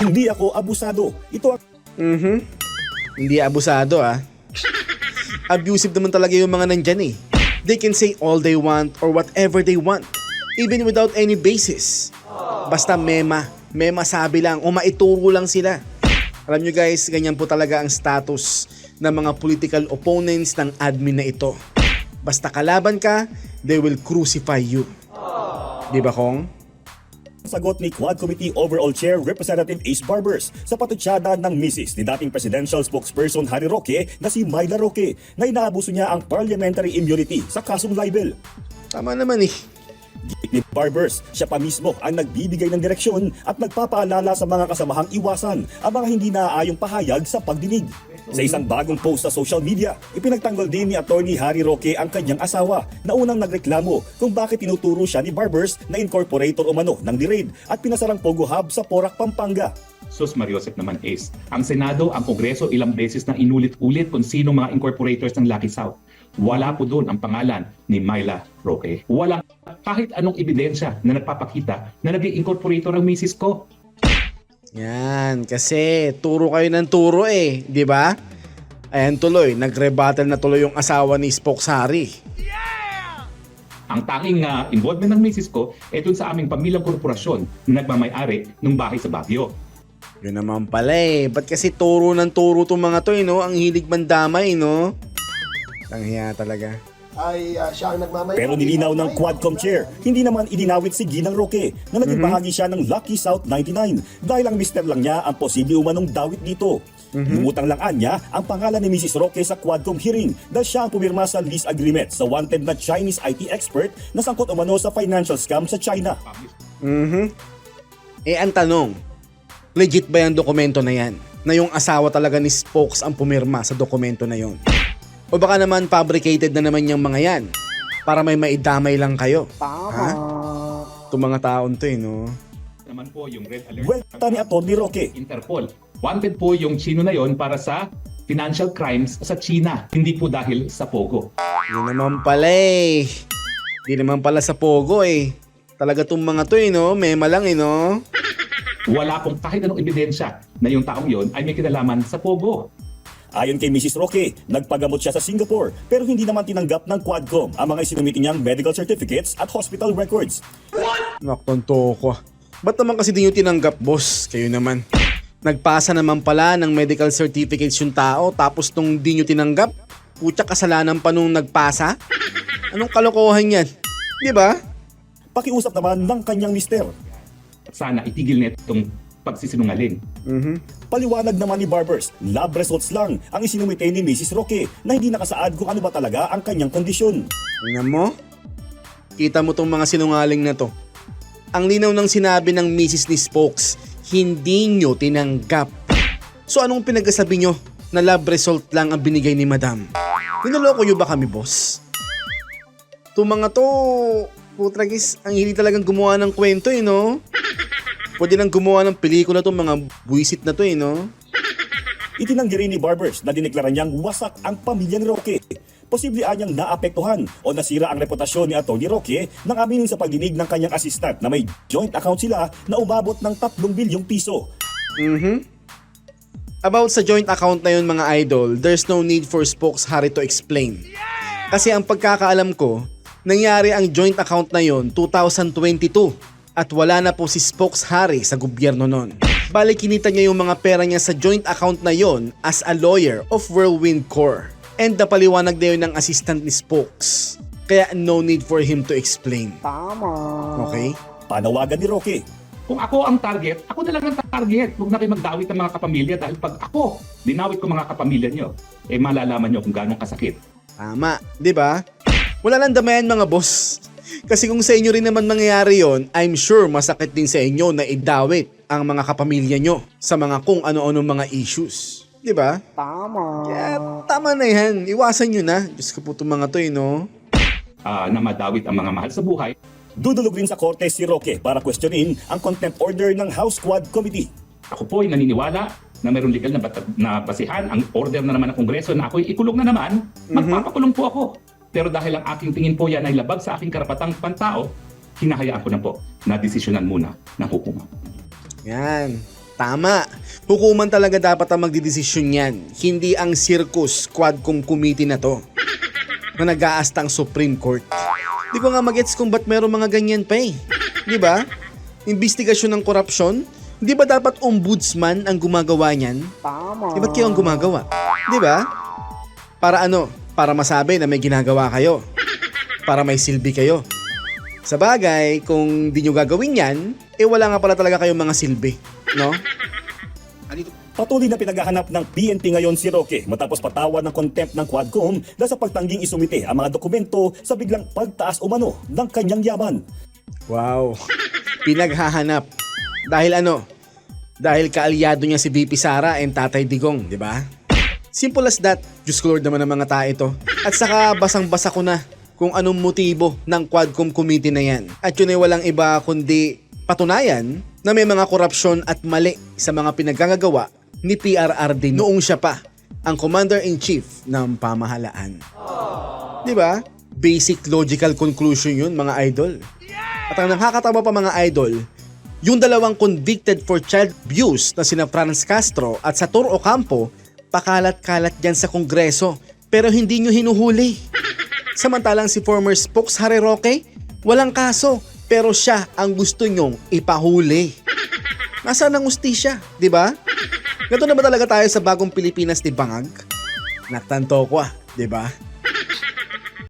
Hindi ako abusado. Ito ang Mhm. Hindi abusado ah. Abusive naman talaga yung mga nandyan eh. They can say all they want or whatever they want. Even without any basis. Basta mema. Mema sabi lang o maituro lang sila. Alam nyo guys, ganyan po talaga ang status ng mga political opponents ng admin na ito. Basta kalaban ka, they will crucify you. Di ba Kong? Sagot ni Quad Committee Overall Chair Representative Ace Barbers sa patutsada ng misis ni dating presidential spokesperson Harry Roque na si Myla Roque na inaabuso niya ang parliamentary immunity sa kasong libel. Tama naman eh. Git ni Barbers, siya pa mismo ang nagbibigay ng direksyon at nagpapaalala sa mga kasamahang iwasan ang mga hindi naaayong pahayag sa pagdinig. Sa isang bagong post sa social media, ipinagtanggol din ni Attorney Harry Roque ang kanyang asawa na unang nagreklamo kung bakit tinuturo siya ni Barbers na incorporator umano ng DIRAID at pinasarang Pogo Hub sa Porac, Pampanga. Sus Mariosep naman Ace. Ang Senado, ang Kongreso ilang beses na inulit-ulit kung sino mga incorporators ng Lucky South. Wala po doon ang pangalan ni Myla Roque. Walang kahit anong ebidensya na nagpapakita na naging incorporator ang misis ko. Yan, kasi turo kayo ng turo eh, di ba? Ayan tuloy, nagrebattle na tuloy yung asawa ni Spokes Harry. Ang tanging ah, involvement ng misis ko ay dun sa aming pamilyang korporasyon na nagmamay-ari ng bahay sa Baguio. Yun naman pala eh, ba't kasi turo ng turo tong mga to eh, no? Ang hilig mandamay, no? Ang hiya talaga. Ay ah, siya ang nagmamayari. Pero nilinaw ng Quadcom Chair, hindi naman idinawit si Ginang Roque na naging bahagi siya ng Lucky South 99 dahil ang mister lang niya ang posible umanong dawit dito. Lumutang lang anya ang pangalan ni Mrs. Roque sa Quadcom hearing dahil siya ang pumirma sa lease agreement sa wanted na Chinese IT expert na sangkot umano sa financial scam sa China. Mhm. Eh ang tanong, legit ba yung dokumento na yan? Na yung asawa talaga ni Spokes ang pumirma sa dokumento na yon? O baka naman fabricated na naman yung mga yan para may maidamay lang kayo? Ha? Itong mga taon to eh, no? Naman po yung Red Alert Welta ni Atty. Roque. Interpol. Wanted po yung Chino na yon para sa financial crimes sa China, hindi po dahil sa Pogo. Hindi naman pala eh. Hindi naman pala sa Pogo eh. Talaga tong mga to eh, no? Mema lang eh, no? Wala pong kahit anong ebidensya na yung taong yon ay may kinalaman sa Pogo. Ayon kay Mrs. Roque, nagpagamot siya sa Singapore pero hindi naman tinanggap ng Quadcom ang mga isinumiti niyang medical certificates at hospital records. Naktonto ko. Ba't naman kasi di nyo tinanggap, boss? Kayo naman. Nagpasa naman pala ng medical certificates yung tao tapos nung di nyo tinanggap, putya kasalanan pa nung nagpasa? Anong kalokohan yan? Di ba? Pakiusap naman ng kanyang mister. Sana itigil na itong pagsisinungaling. Paliwanag naman ni Barbers, lab results lang ang isinumite ni Mrs. Roque na hindi nakasaad kung ano ba talaga ang kanyang kondisyon. Tingnan mo. Kita mo tong mga sinungaling na to. Ang linaw ng sinabi ng Mrs. ni Spokes, hindi nyo tinanggap. So anong pinagsasabi nyo na lab result lang ang binigay ni Madam? Ninaloko nyo ba kami, boss? Itong mga to, putragis, ang hindi talagang gumawa ng kwento eh, no? Pwede nang gumawa ng pelikula tong mga buwisit na to eh, no? Itinanggi rin ni Barbers na dineklara niyang wasak ang pamilya ni Roque. Posible anyang naapektuhan o nasira ang reputasyon ni Atty. Roque nang aminin sa pagdinig ng kanyang assistant na may joint account sila na umabot ng 3 bilyong piso. Mhm. About sa joint account na yun mga idol, there's no need for Spokes Harry to explain. Kasi ang pagkakaalam ko, nangyari ang joint account na yon 2022 at wala na po si Spokes Harry sa gobyerno nun. Bali kinita niya yung mga pera niya sa joint account na yon as a lawyer of Whirlwind Corp. And napaliwanag na yun ng assistant ni Spokes. Kaya no need for him to explain. Tama. Okay? Panawagan ni Roque. Kung ako ang target, ako na lang ang target. Huwag na kayo magdawit ng mga kapamilya dahil pag ako, dinawit ko mga kapamilya nyo, eh malalaman nyo kung gano'ng kasakit. Tama, 'di ba? Wala lang damayan mga boss. Kasi kung sa inyo rin naman mangyayari yon, I'm sure masakit din sa inyo na idawit ang mga kapamilya nyo sa mga kung ano-ano mga issues. 'Di ba? Tama. Kaya tama na yan. Iwasan nyo na. Diyos ko po itong mga to eh, no? Ah, na madawit ang mga mahal sa buhay, Dudulog rin sa korte si Roque para questionin ang contempt order ng House Quad Committee. ako po ay naniniwala na mayroong legal na, bat- na basihan ang order na naman ng Kongreso na ako'y ikulong na naman, magpapakulong po ako. Pero dahil ang aking tingin po yan ay labag sa aking karapatang pantao, hinahayaan ko na po na desisyonan muna ng hukuman. Yan. Tama. Hukuman talaga dapat ang magdidesisyon yan. Hindi ang circus quadcom committee na to. Na nag-aastang Supreme Court. Di ko nga magets kung ba't meron mga ganyan pa eh. Di ba? Investigasyon ng korupsyon? Di ba dapat ombudsman ang gumagawa niyan? Tama. Di ba't kayo ang gumagawa? Di ba? Para ano? Para masabi na may ginagawa kayo. Para may silbi kayo. Sa bagay, kung di nyo gagawin yan, eh wala nga pala talaga kayong mga silbi. No? Patuloy na pinaghahanap ng PNP ngayon si Roque matapos patawan ng contempt ng Quadcom dahil sa pagtangging isumite ang mga dokumento sa biglang pagtaas umano ng kanyang yaman. Wow. Pinaghahanap. Dahil ano? Dahil kaalyado niya si BP Sara and Tatay Digong, di ba? Simple as that. Diyos ko Lord naman ang mga tao ito. At saka basang-basa ko na kung anong motibo ng Quadcom Committee na yan. At yun ay walang iba kundi patunayan na may mga korupsyon at mali sa mga pinagkagagawa ni PRRD noong siya pa ang Commander-in-Chief ng pamahalaan. Di ba? Basic logical conclusion yun mga idol. At ang nakakatawa pa mga idol, yung dalawang convicted for child abuse na sina Franz Castro at Satur Ocampo, pakalat-kalat dyan sa kongreso pero hindi nyo hinuhuli. Samantalang si former spokes Harry Roque, walang kaso pero siya ang gusto nyong ipahuli. Nasaan ang ustisya, di ba? Ganito na ba talaga tayo sa bagong Pilipinas ni Bangag? Natanto ko ah, di ba?